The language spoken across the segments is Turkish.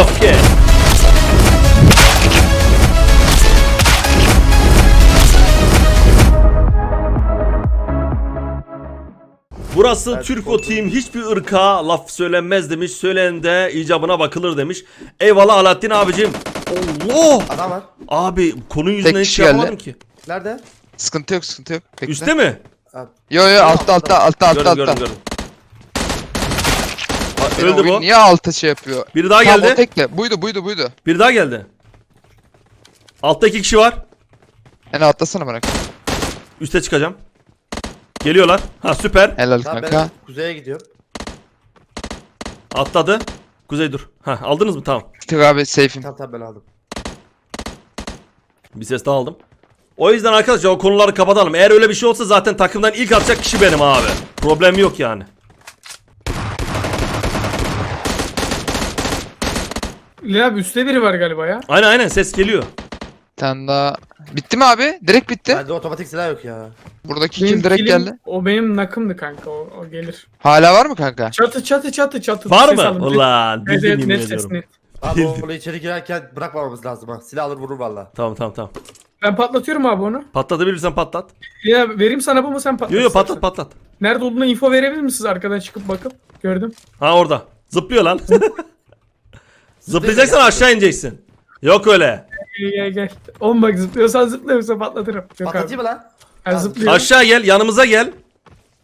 okay. Burası Türko. Team hiçbir ırka laf söylenmez demiş. Söyleyen de icabına bakılır demiş. Eyvallah Alaaddin abicim. Allah! Adam var. Abi konunun yüzünden hiç kişi şey geldi. yapamadım ki. Nerede? Sıkıntı yok sıkıntı yok. Bekle. Üste mi? Yo yo altta altta altta altta Gördüm gördüm altta. gördüm. Benim Öldü oyun bu. Niye altta şey yapıyor? Biri daha Tamam o geldi. tekle. Buydu buydu buydu. Biri daha geldi. Altta iki kişi var. Yani atlasana bırak. Üste çıkacağım. Geliyorlar. Ha süper. Helal Tamam kanka. ben kuzeye gidiyorum. Atladı. Kuzey dur. Ha aldınız mı? Tamam. Tık abi safe'im. Tamam tamam ben aldım. Bir ses daha aldım. O yüzden arkadaşlar o konuları kapatalım. Eğer öyle bir şey olsa zaten takımdan ilk atacak kişi benim abi. Problem yok yani. Abi üstte biri var galiba ya. Aynen aynen ses geliyor. Bir tane daha. Bitti mi abi? Direkt bitti. Bende otomatik silah yok ya. Buradaki Benim kill direkt kilim- geldi. O benim nakımdı kanka o, o gelir. Hala var mı kanka? Çatı çatı çatı çatı. Var Ses mı? alın. Ulan Evet bildim evet yemin net ses ediyorum. net. Abi Bildim. onu içeri girerken bırakmamamız lazım ha. Silah alır vurur valla. Tamam tamam tamam. Ben patlatıyorum abi onu. Patlatabilirsen patlat. Ya vereyim sana bu mu sen patlat. Yo yo istersen. patlat patlat. Nerede olduğuna info verebilir misiniz arkadan çıkıp bakıp? Gördüm. Ha orada. Zıplıyor lan. Zıplayacaksan aşağı ineceksin. Yok öyle. Gel gel gel. Oğlum bak zıplıyorsan zıplıyorsa patlatırım. Yok abi. Patlatayım mı lan? Ben zıplıyorum. Aşağı gel yanımıza gel.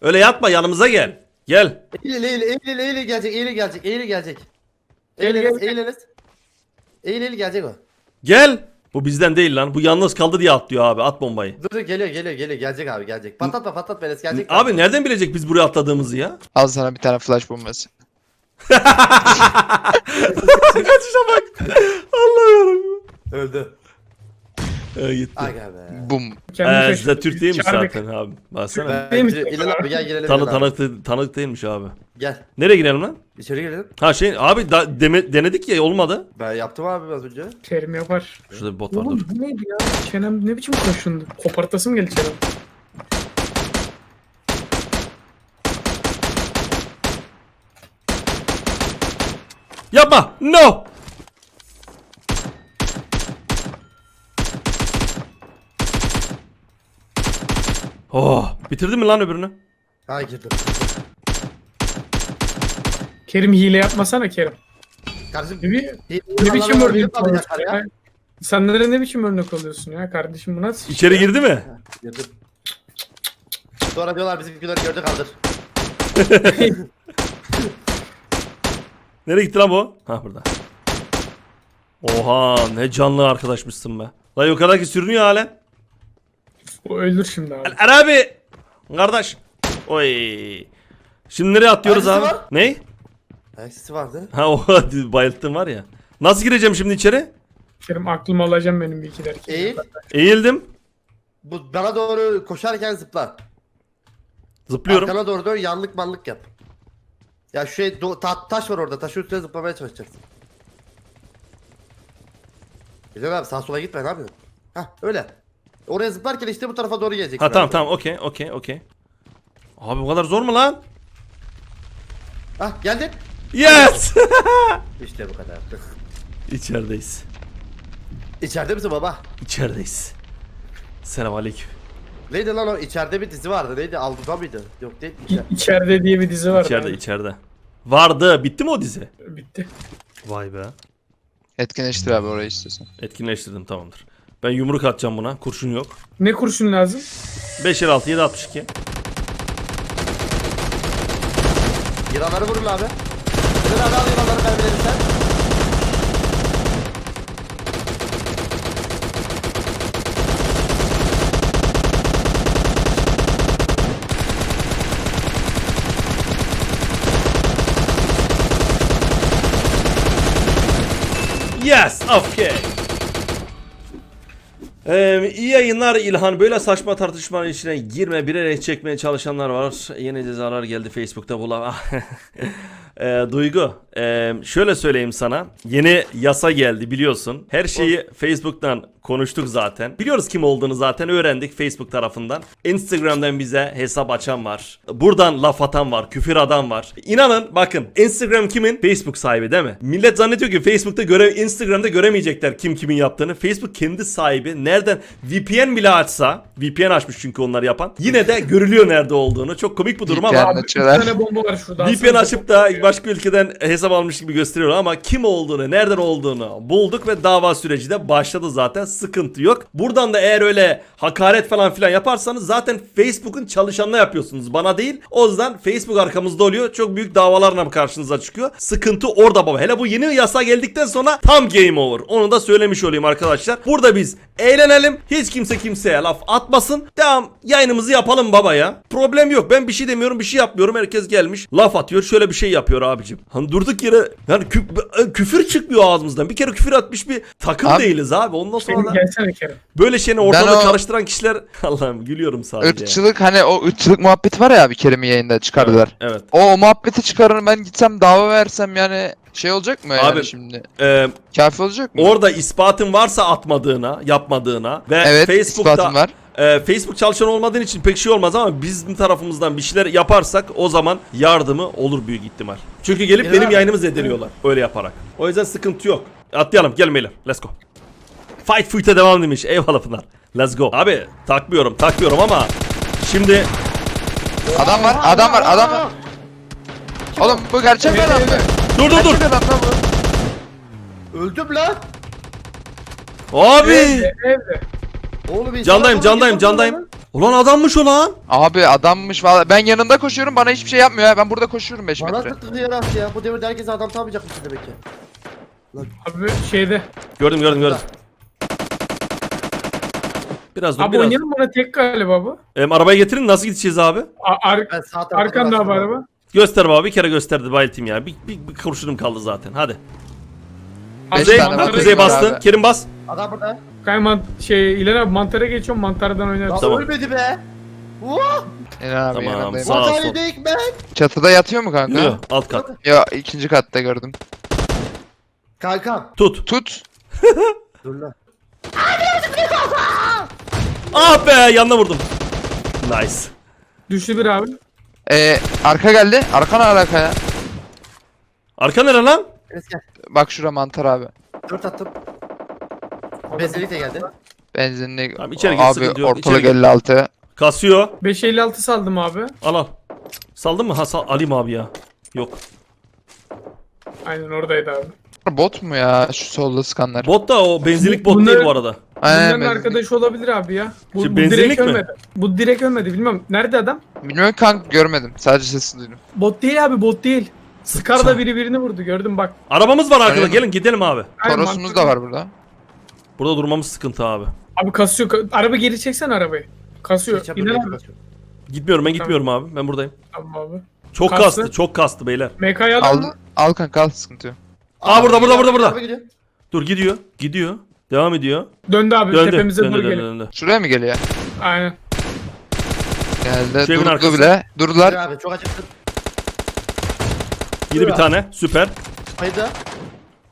Öyle yatma yanımıza gel. Gel. Eğil eğil eğil eğil gelecek eğil gelecek eğil gelecek. Eğil, Eğiliniz eğil. eğiliniz. Eğil eğil gelecek o. Gel. Bu bizden değil lan. Bu yalnız kaldı diye atlıyor abi. At bombayı. Dur dur geliyor geliyor geliyor gelecek abi gelecek. Patlatma patlatma Enes gelecek. Abi nereden bilecek biz buraya atladığımızı ya? Al sana bir tane flash bombası. Kaçışa bak. Allah'ım. Öldü. Ee, gitti. Aga be. Bum. Ee, size Türk değilmiş Çağırdık. zaten abi. Baksana. Neymiş? İlan abi gel girelim. Tanı, abi. tanık, tanık değilmiş abi. Gel. Nereye girelim lan? İçeri girelim. Ha şey abi da, deme- denedik ya olmadı. Ben yaptım abi az önce. Kerim yapar. Şurada bir bot var dur. Oğlum bu neydi ya? Çenem ne biçim koşundu? Kopartasım geldi çenem. Yapma. No. Oh, bitirdin mi lan öbürünü? Ha girdim. Kerim hile yapmasana Kerim. Kardeşim Ne, bi- ne biçim örnek oluyorsun ya? Senlere ne biçim örnek oluyorsun ya kardeşim bu nasıl? İçeri ya? girdi mi? Girdim. Sonra diyorlar bizimkiler gördü kaldır. Nereye gitti lan bu? Ha burada. Oha ne canlı arkadaşmışsın be. Lan yukarıdaki sürünüyor halen. O öldür şimdi abi. Al abi. Kardeş. Oy. Şimdi nereye atlıyoruz Hangisi abi? var? Ne? Ayak sesi vardı. Ha o bayılttım var ya. Nasıl gireceğim şimdi içeri? Kerim aklımı alacağım benim bir iki derken. Eğil. Eğildim. Bu bana doğru koşarken zıpla. Zıplıyorum. Arkana doğru dön yanlık manlık yap. Ya şu şey do- ta- taş var orada. Taşın üstüne zıplamaya çalışacaksın. Güzel abi sağa sola gitme ne yapıyorsun? Hah öyle. Oraya zıplarken işte bu tarafa doğru geleceksin. Ha tamam tamam okey okey okey. Abi bu kadar zor mu lan? Hah geldin. Yes! İşte bu kadar. İçerideyiz. İçeride misin baba? İçerideyiz. Selam aleyküm. Neydi lan o? İçeride bir dizi vardı. Neydi? Alduda mıydı? Yok değil. İ- İçeride diye bir dizi var. İçeride içeride. Vardı. Bitti mi o dizi? Bitti. Vay be. Etkinleştir abi orayı istiyorsan. Etkinleştirdim tamamdır. Ben yumruk atacağım buna. Kurşun yok. Ne kurşun lazım? 5 6 7 62. Yılanları vurun abi. Yılan abi al yılanları mermilerimden. Yes, okay. Ee, iyi yayınlar İlhan. Böyle saçma tartışmanın içine girme. Bilerek çekmeye çalışanlar var. Yeni cezalar geldi Facebook'ta. Bula. Ee, Duygu, ee, şöyle söyleyeyim sana. Yeni yasa geldi biliyorsun. Her şeyi Facebook'tan konuştuk zaten. Biliyoruz kim olduğunu zaten öğrendik Facebook tarafından. Instagram'dan bize hesap açan var. Buradan laf atan var. Küfür adam var. İnanın bakın Instagram kimin? Facebook sahibi değil mi? Millet zannediyor ki Facebook'ta göre Instagram'da göremeyecekler kim kimin yaptığını. Facebook kendi sahibi. Nereden VPN bile açsa, VPN açmış çünkü onlar yapan. Yine de görülüyor nerede olduğunu. Çok komik bu durum ama VPN. Abi bir Açıyorlar. tane bomba var şurada. VPN Alsanıza açıp da başka ülkeden hesap almış gibi gösteriyor ama kim olduğunu, nereden olduğunu bulduk ve dava süreci de başladı zaten. Sıkıntı yok. Buradan da eğer öyle hakaret falan filan yaparsanız zaten Facebook'un çalışanına yapıyorsunuz. Bana değil. O yüzden Facebook arkamızda oluyor. Çok büyük davalarla karşınıza çıkıyor. Sıkıntı orada baba. Hele bu yeni yasa geldikten sonra tam game over. Onu da söylemiş olayım arkadaşlar. Burada biz eğlenelim. Hiç kimse kimseye laf atmasın. Devam yayınımızı yapalım baba ya. Problem yok. Ben bir şey demiyorum, bir şey yapmıyorum. Herkes gelmiş. Laf atıyor. Şöyle bir şey yapıyor abicim. Hani durduk yere yani kü- küfür çıkmıyor ağzımızdan. Bir kere küfür atmış bir takım Abi- değiliz abi. Ondan sonra da böyle şeyini ortalığı o- karıştıran kişiler Allah'ım gülüyorum sadece. Irkçılık hani o ırkçılık muhabbeti var ya abi Kerim'i yayında çıkardılar. Evet. O, o muhabbeti çıkarın ben gitsem dava versem yani şey olacak mı yani Abi- şimdi? Ee, Kafi olacak mı? orada ispatın varsa atmadığına, yapmadığına ve evet Facebook'ta ispatım var. Ee, Facebook çalışan olmadığın için pek şey olmaz ama bizim tarafımızdan bir şeyler yaparsak o zaman yardımı olur büyük ihtimal. Çünkü gelip Ya. benim yayınımı zedeliyorlar öyle yaparak. O yüzden sıkıntı yok. Atlayalım gelin beyler. Let's go. Fight Fight'e devam demiş. Eyvallah Pınar. Let's go. Abi takmıyorum takmıyorum ama şimdi Adam var adam var adam var. Oğlum bu gerçek bir adam mı? dur dur dur. Gerçek adam lan bu. Öldüm lan. Abi. Evde, evde. Oğlum insan Candayım candayım candayım. lan. Ulan adammış o lan. Abi adammış valla. Ben yanında koşuyorum bana hiçbir şey yapmıyor ya. Ben burada koşuyorum 5 Bana metre. tıklı yarat ya. Bu devirde herkes adam tanımayacakmış demek ki. Abi şeyde. Gördüm gördüm gördüm. Biraz dur Abi biraz. oynayalım bana tek galiba bu. Em, arabayı getirin nasıl gideceğiz abi? A- ar- Ben sağ tarafa arkanda abi araba. Göster baba bir kere gösterdi bayıltayım ya. Bir, bir, bir kurşunum kaldı zaten. Hadi. Beş Kuzey, tane var. Kuzey bastı. abi. Kerim bas. Adam burada. Kayman şey ileri abi mantara geçiyorum mantardan oynarız. Lan Tamam. ölmedi be. İnan abi Tamam, yanındayım. sağ yedik ben. Çatıda yatıyor mu kanka? Yok alt kat. Ya ikinci katta gördüm. Kankam. Tut. Tut. Dur lan. Ah be yanına vurdum. Nice. Düştü bir abi. Ee, arka geldi. Arka ne alaka ya? Arka nere lan? Enes gel. Bak şura mantar abi. Dört attım. Benzinlik de geldi. Benzinli. Tamam, içeri gir, abi sıkıntı yok, ortalık içeri gir. 56. Kasıyor. 556 saldım abi. Al al. Saldın mı? Ha sal alayım abi ya. Yok. Aynen oradaydı abi. Bot mu ya şu solda skanlar? Bot da o benzinlik bot Bunları- değil bu arada. Aynen, Bunların benzinlik. arkadaşı olabilir abi ya. Bu, Şimdi bu benzinlik direkt mi? ölmedi. Bu direkt ölmedi bilmem. Nerede adam? Bilmiyorum kanka görmedim. Sadece sesini duydum. Bot değil abi bot değil. Scar'da biri birini vurdu gördüm bak. Arabamız var arkada. Aynen. Gelin gidelim abi. Aynen, Torosumuz mantıklı. da var burada. Burada durmamız sıkıntı abi. Abi kasıyor. ka- Araba geri çeksen arabayı. Kasıyor. İner yapamıyorum. abi. Gitmiyorum ben gitmiyorum abi. Ben buradayım. Tamam abi. Çok Kastı. kastı. Çok kastı beyler. MK'yı Al, al kanka al sıkıntı yok. Aa, burada, burada, burada, burada. Araba gidiyor. Dur gidiyor. Gidiyor. Devam ediyor. Döndü abi Döndü. tepemize Döndü doğru döndü geliyor. döndü. Şuraya mı geliyor? Aynen. Geldi. Şu evin Durdu arkası. bile. Durdular. Abi çok acıktım. Yedi bir tane. Süper. Haydi.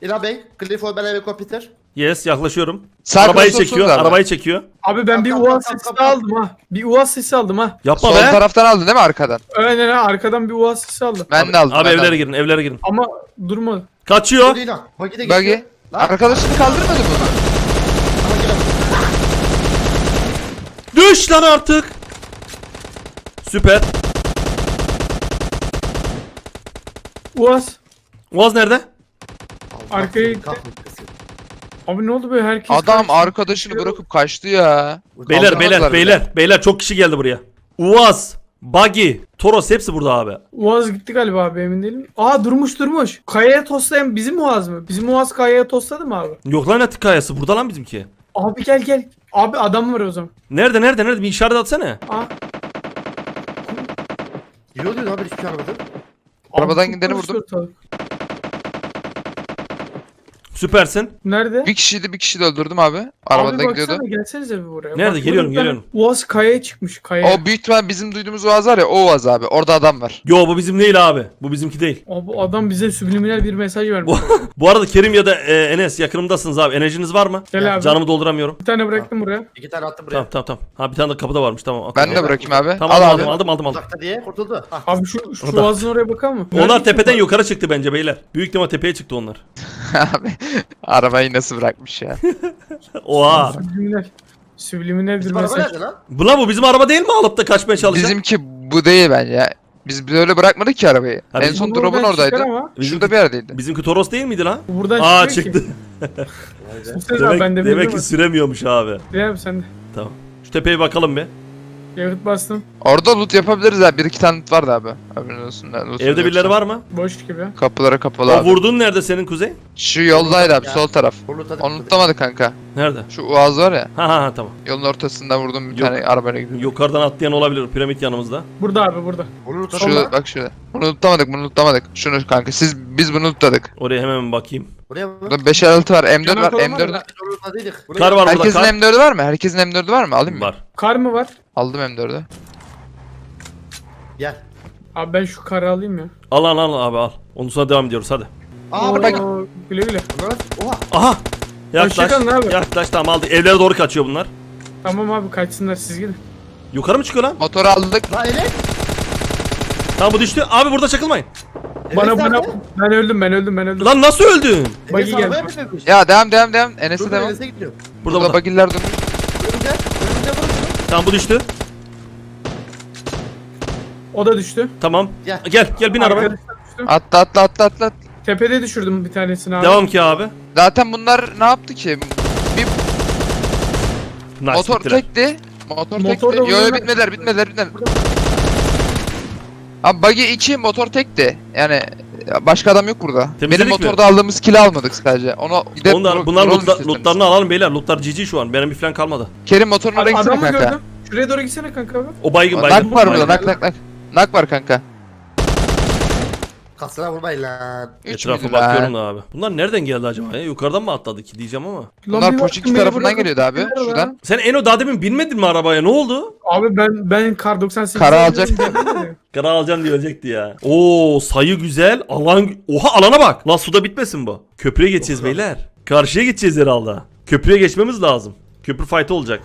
İlhan Bey. Clifford ben helikopter. Yes yaklaşıyorum. Sağ arabayı kılıç çekiyor. da Arabayı çekiyor. Abi ben bir UAZ tamam, sesi aldım ha. Bir UAZ sesi aldım ha. Yapma Sol be. taraftan aldın değil mi arkadan? Aynen ha arkadan bir UAZ sesi aldım. Ben de aldım. Abi ben de evlere aldım. girin. Evlere girin. Ama durma. Kaçıyor. Lan. Arkadaşını kaldırmadı mı? Ama gel. Düş lan artık. Süper. UAZ. Uaz nerede? Arkaya gitti. Kahretmesin. Abi ne oldu böyle herkes Adam karşı- arkadaşını bırakıp kaçtı ya. Beyler beyler bile. beyler. Beyler çok kişi geldi buraya. Uaz, Buggy, Toros hepsi burada abi. UAZ gitti galiba abi emin değilim. Aa durmuş durmuş. Kayaya toslayan bizim UAZ mı? Bizim UAZ kayaya tosladı mı abi? Yok lan atık kayası. Burada lan bizimki. Abi gel gel. Abi adam var o zaman. Nerede nerede nerede? Bir işaret atsana. Aa. Yiyor diyor abi hiçbir şey anlamadım. abi Arabadan gideni vurdum. ortalık. Süpersin. Nerede? Bir kişiydi bir kişi de öldürdüm abi. Abi Arabada baksana gidiyordu. gelsenize bir buraya. Nerede? Geliyorum, geliyorum. Uaz kayaya çıkmış kayaya. O büyük ihtimal bizim duyduğumuz Oğaz var ya o Oğaz abi. Orada adam var. Yo bu bizim değil abi. Bu bizimki değil. O, bu adam bize subliminal bir mesaj vermiş. Bu, arada Kerim ya da e, Enes yakınımdasınız abi. Enerjiniz var mı? Gel abi. Canımı dolduramıyorum. Bir tane bıraktım buraya. İki tane attım buraya. Tamam tamam tamam. Ha bir tane de kapıda varmış tamam. Ben atıyorum. de bırakayım abi. Tamam Al aldım, abi. aldım aldım aldım. Uzakta diye kurtuldu. Hah. Abi şu, şu Orada. Uaz'ın oraya bakar mı? Onlar tepeden yukarı çıktı bence beyler. Büyük ihtimal tepeye çıktı onlar. abi arabayı nasıl bırakmış ya. Oha. Subliminal bir Bizim araba mesaj. nerede lan? Bu lan bu bizim araba değil mi alıp da kaçmaya çalışan? Bizimki bu değil bence ya. Biz biz öyle bırakmadık ki arabayı. Ha, en bizim son Buradan drop'un oradaydı. ama. Şurada bir yerdeydi. Bizimki Toros değil miydi lan? Bu Buradan Aa çıkıyor çıktı. Vay be. Demek ben de demek ki mi? süremiyormuş abi. Değil mi sen de? Tamam. Şu tepeye bakalım bir. Yakıt bastım. Orada loot yapabiliriz abi. Bir iki tane loot vardı abi. Haberin olsun. da, Evde birileri yoksa. var mı? Boş gibi. Kapıları kapalı O abi. vurduğun nerede senin kuzey? Şu yoldaydı abi Ya. sol taraf. Onu tutlamadı kanka. Nerede? Şu Uaz var ya. Ha ha ha tamam. Yolun ortasında vurdum bir Yok. tane arabayla gidiyor. Yukarıdan atlayan olabilir. Piramit yanımızda. Burada abi burada. Kurultadık. Şu Sonra- bak şurada. Bunu tutlamadık bunu tutlamadık. Şunu kanka siz biz bunu tutladık. Oraya hemen bakayım. Buraya mı? Burada 5 6 var M4 Yanak var olan var M4 mı? Kurultadıydık. Buraya Kar var burada Herkesin kar. M4'ü var mı? Herkesin M4'ü var mı? Alayım mı? Var. Kar mı var? Aldım M4'ü. Gel. Abi ben şu karı alayım ya. Al al al abi al. Ondan sonra devam ediyoruz hadi. Aa Oo, burada. Güle güle. Bunlar. Oha. Aha. Yaklaş. Hoşçakalın abi. Yaklaş tamam aldık. Evlere doğru kaçıyor bunlar. Tamam abi kaçsınlar siz gidin. Yukarı mı çıkıyor lan? Motoru aldık. La Enes. Tamam bu düştü. Abi burada çakılmayın. Bana bana ben öldüm ben öldüm ben öldüm. Lan nasıl öldün? Bagi geldi. Ya devam devam devam. Enes'e dur devam. Enes'e gidiyor. Burada Burada burada. bagiller durmuş. Önümüzde. Önümüzde vurun. Tamam bu düştü. O da düştü. Tamam. Gel. Gel gel bin arabaya. Arkadaşlar düştü. Atla atla atla atla. Tepede düşürdüm bir tanesini abi. Devam ki abi. Zaten bunlar ne yaptı ki? Bir Nice, motor bittiler. tekti. Motor, Motor da tekti. Yo yo vuruyor. bitmediler bitmediler bitmediler. Abi buggy 2 motor tekti. Yani başka adam yok burada. Temizledik Benim mi? motorda aldığımız kili almadık sadece. Onu gidip Onlar, bunlar vuralım lootla, lootlarını alalım beyler. Lootlar GG şu an. Benim bir falan kalmadı. Kerim motorun oraya Abi, gitsene adam mı kanka. gördüm? Şuraya doğru gitsene kanka abi. O baygın Nak baygın. var burada nak nak nak. Nak var kanka. Kasına vurmayın lan. Üç Etrafa müydü lan? bakıyorum da abi. Bunlar nereden geldi acaba? ya? Yukarıdan mı atladı ki diyeceğim ama. Bunlar bir Pochinki baktım, beni tarafından bırakıp geliyordu abi, gittiler şuradan. Sen Eno daha demin binmedin mi arabaya? Ne oldu? Abi ben ben kar 98 Kara alacak. Kara alacağım diye ölecekti ya. Oo sayı güzel. Alan Oha alana bak. Lan suda bitmesin bu. Köprüye geçeceğiz beyler. Karşıya geçeceğiz herhalde. Köprüye geçmemiz lazım. Köprü fight olacak.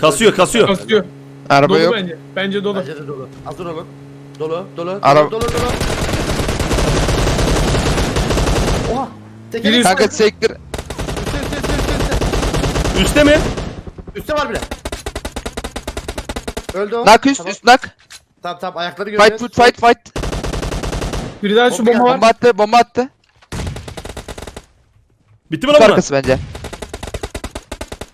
Kasıyor kasıyor. Kasıyor. Araba Dolu yok. bence. Bence dolu. Bence de dolu. Hazır olun. Dolu, dolu, Araba- dolu, dolu, dolu. Oha! Tekeri Biri- Kanka sektir. Üstte, üstte, üstte, üstte, üstte. Üste mi? Üstte var bile. Öldü o. Nak üst Tamam. üst nak. Tamam tamam ayakları görüyoruz. Fight fight fight. Biri daha şu Bomba bomba var. Bomba attı bomba attı. Bitti mi Kutu lan bunlar? arkası bence.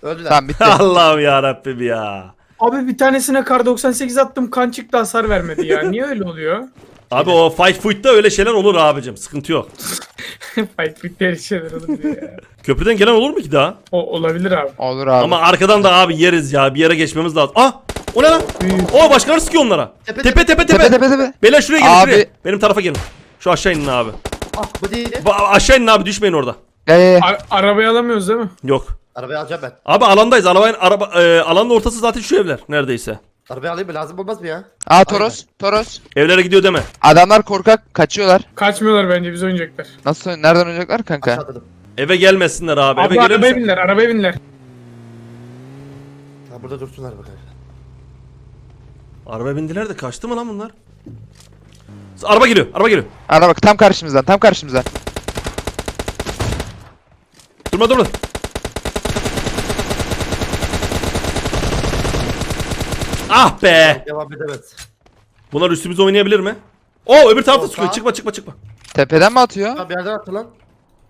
Öldüler. Tamam bitti. Allah'ım ya Rabbim ya. Abi bir tanesine kar 98 attım kan çıktı hasar vermedi ya. Niye öyle oluyor? Abi o fight foot'ta öyle şeyler olur abicim. Sıkıntı yok. Fight bitti her şeyler olur diye ya. Köprüden gelen olur mu ki daha? O olabilir abi. Olur abi. Ama arkadan da abi yeriz ya. Bir yere geçmemiz lazım. Ah! O ne lan? Büyük. O başkaları sıkıyor onlara. Tepe, Tepe tepe tepe. tepe tepe tepe. Beyler şuraya gelin Abi. şuraya. Benim tarafa gelin. Şu aşağı inin abi. Ah bu değil. Ba- aşağı inin abi düşmeyin orada. Gel gel gel. A- arabayı alamıyoruz değil mi? Yok. Arabayı alacağım ben. Abi alandayız. Arabanın araba e, alanın ortası zaten şu evler neredeyse. Arabayı alayım mı? Lazım olmaz mı ya? Aa Toros. Toros. Evlere gidiyor deme. Adamlar korkak kaçıyorlar. Kaçmıyorlar bence biz oynayacaklar. Nasıl nereden oynayacaklar kanka? Aşağıdadım. Eve gelmesinler abi. Abi Eve arabaya gelirse... binler arabaya binler. Ha burada dursunlar bakalım. Araba bindiler de kaçtı mı lan bunlar? Araba geliyor. Araba geliyor. Ara bak tam karşımızdan tam karşımızdan. Durma durma. Ah be. Devam edemez. Bunlar üstümüze oynayabilir mi? Oo öbür tarafta Olsa- çıkıyor. Çıkma çıkma çıkma. Tepeden mi atıyor? Ha bir yerden attı lan.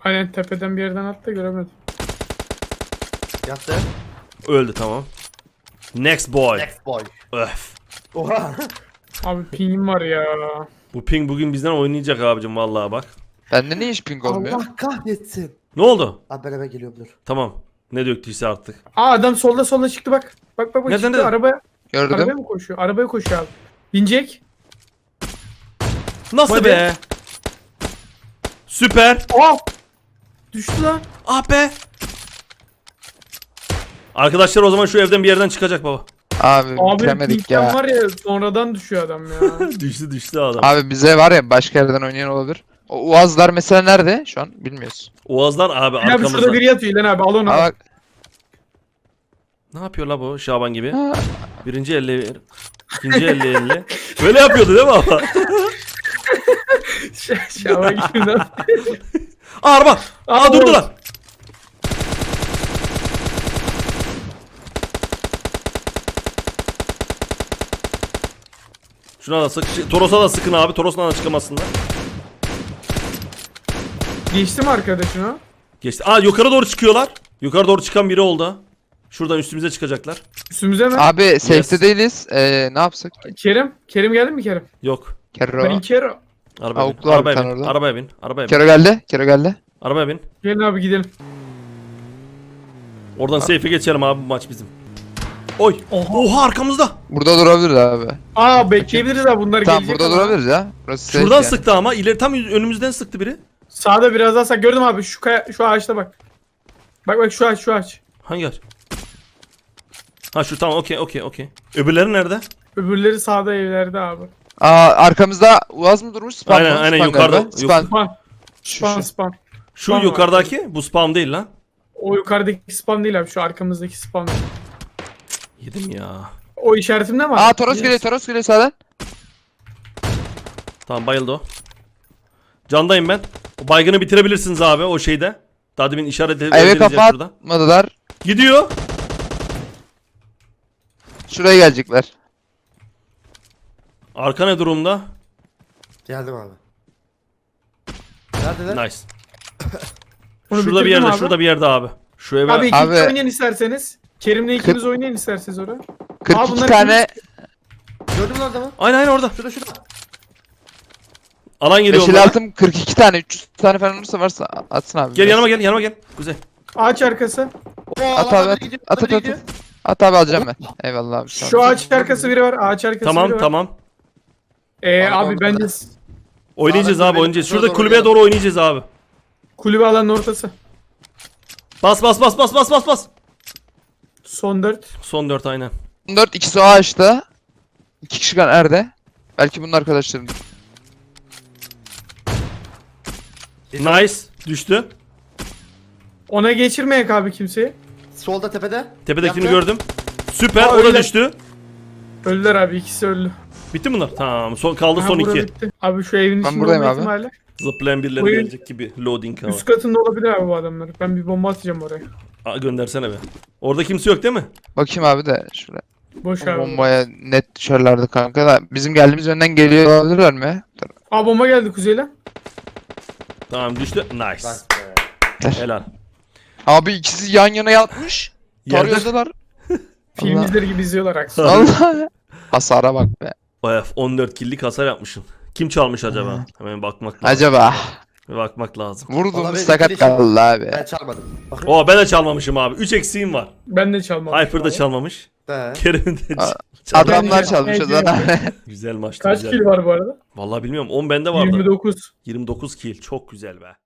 Aynen tepeden bir yerden attı göremedim. Yattı. Öldü tamam. Next boy. Next boy. Öf. Oha. Abi pingim var ya. Bu ping bugün bizden oynayacak abicim vallahi bak. Bende niye hiç ping olmuyor? Allah kahretsin. Ne oldu? Abi ben hemen geliyorum dur. Tamam. Ne döktüyse artık. Aa adam solda solda çıktı bak. Bak bak bak Nereden, çıktı nereden? arabaya. Gördüm. Arabaya mı koşuyor? Arabaya koşuyor abi. Binecek. Nasıl Hadi. be? Süper. Aa! Düştü lan. Ah be. Arkadaşlar o zaman şu evden bir yerden çıkacak baba. Abi, Abi bitiremedik Pink'ten ya. var ya sonradan düşüyor adam ya. düştü düştü adam. Abi bize var ya başka yerden oynayan olabilir. O Uazlar mesela nerede? Şu an bilmiyoruz. Oğazlar abi ya abi şurada arkamızda. biri yatıyor İlhan abi al onu. Aa, bak. Ne yapıyor la bu Şaban gibi? Birinci elli, ikinci elli elli. Böyle yapıyordu değil mi baba? Ş- Şava gibi lan. Aa, araba. Aa Aa, durdular. Şuna da sık. şey, Toros'a da sıkın abi. Toros'tan da çıkamazsınlar. Geçti mi arkadaşın o? Geçti. Aa yukarı doğru çıkıyorlar. Yukarı doğru çıkan biri oldu. Şuradan üstümüze çıkacaklar. Üstümüze mi? Abi safe'de Yes. değiliz. Ee, ne yapsak? Kerim. Kerim geldi mi Kerim? Yok. Kero. Ben Kero. Arabaya bin. Avuklu Arabaya bin. orada. Arabaya bin. Arabaya bin. Kero geldi. Kero geldi. Arabaya bin. Gelin abi gidelim. Oradan safe'e geçelim abi bu maç bizim. Oy. Oha. Oha arkamızda. Burada durabiliriz abi. Aa bekleyebiliriz abi bunlar Tamam gelecek burada ama. durabiliriz ya. Burası safe Şuradan yani. sıktı ama ileri tam önümüzden sıktı biri. Sağda biraz daha sağ. Gördüm abi şu kaya, şu ağaçta bak. Bak bak şu ağaç şu ağaç. Hangi ağaç? Ha şu tamam okey okey okey. Öbürleri nerede? Öbürleri sağda evlerde abi. Aa arkamızda Uaz mı durmuş? Spam Aynen, mı? aynen, Spam yukarıda. galiba. Spam. Spam. Şu, Spam şu. spam. Şu Spam var. yukarıdaki bu spam değil lan. O yukarıdaki spam değil abi şu arkamızdaki spam. Yedim ya. O işaretimde mi? Aa abi? Toros Yes. geliyor Toros geliyor sağdan. Tamam bayıldı o. Candayım ben. O baygını bitirebilirsiniz abi o şeyde. Daha demin işaret Eve edileceğiz kafa şurada. atmadılar. Gidiyor. Şuraya gelecekler. Arka ne durumda? Geldim abi. Neredeler? Nice. Onu şurada bir bitirdim yerde, abi. şurada bir yerde abi. Şu eve Abi ikiniz Abi- oynayın isterseniz. Kerim'le ikiniz oynayın isterseniz oraya. 42 bunlar tane Gördün mü adamı? Aynen aynen orada. Şurada şurada. Alan geliyor Beşil onlara. altım 42 tane 300 tane falan olursa varsa atsın abi. Gel biraz. yanıma gel yanıma gel. Güzel. Ağaç arkası. Oo, At abi at at at at. At abi alacağım ben. Eyvallah abi. sağ ol. Şu ağaç arkası biri var. Ağaç arkası biri Tamam var. tamam. Ee, Tamam, abi tamam. bence Oynayacağız abi oynayacağız. şurada Şurada doğru kulübeye gidelim. doğru oynayacağız abi. kulübe alanın ortası. Bas bas bas bas bas bas bas. Son dört. Son 4 aynen. 4 ikisi o ağaçta. 2 kişi kan nerede? Belki bunun arkadaşlarım. Nice. Düştü. Ona geçirmeyek abi kimseyi. Solda tepede. Tepedekini Yaptı. gördüm. Süper Aa, o da öyle. düştü. Öldüler abi ikisi öldü. Bitti mi bunlar? Tamam. Son, kaldı Aha, son bura 2. bitti. Abi şu evin Ben içinde buradayım olma abi. ihtimali. Zıplayan birileri Buyurun. gelecek gibi. Loading ama. Üst katında olabilir abi bu adamlar. Ben bir bomba atacağım oraya. Aa, göndersene be. Orada kimse yok değil mi? Bakayım abi de şuraya. Boş abi. Bombaya net düşerlerdi kanka da. Bizim geldiğimiz yönden geliyor olabilirler mi? Dur. Aa bomba geldi kuzeyden. Tamam düştü. Nice. Helal. Abi ikisi yan yana yatmış. Yerde Tarıyordular. Film Allah. izleri gibi izliyorlar aksine. Allah. Hasara bak be. Bayağı 14 killik hasar yapmışsın. Kim çalmış acaba? Hemen bakmak lazım. Acaba. Bir bakmak lazım. Vurdum ben sakat şey- kaldı abi. Ben çalmadım. Bak. Oo ben de çalmamışım abi. 3 eksiğim var. Ben de çalmam. Hyper da çalmamış. Be. Kerim de Aa. Adamlar Bence- çalmış o zaman. Güzel maçtı Kaç güzel. kill var bu arada? Vallahi bilmiyorum 10 bende vardı. 29. 29 kill çok güzel be.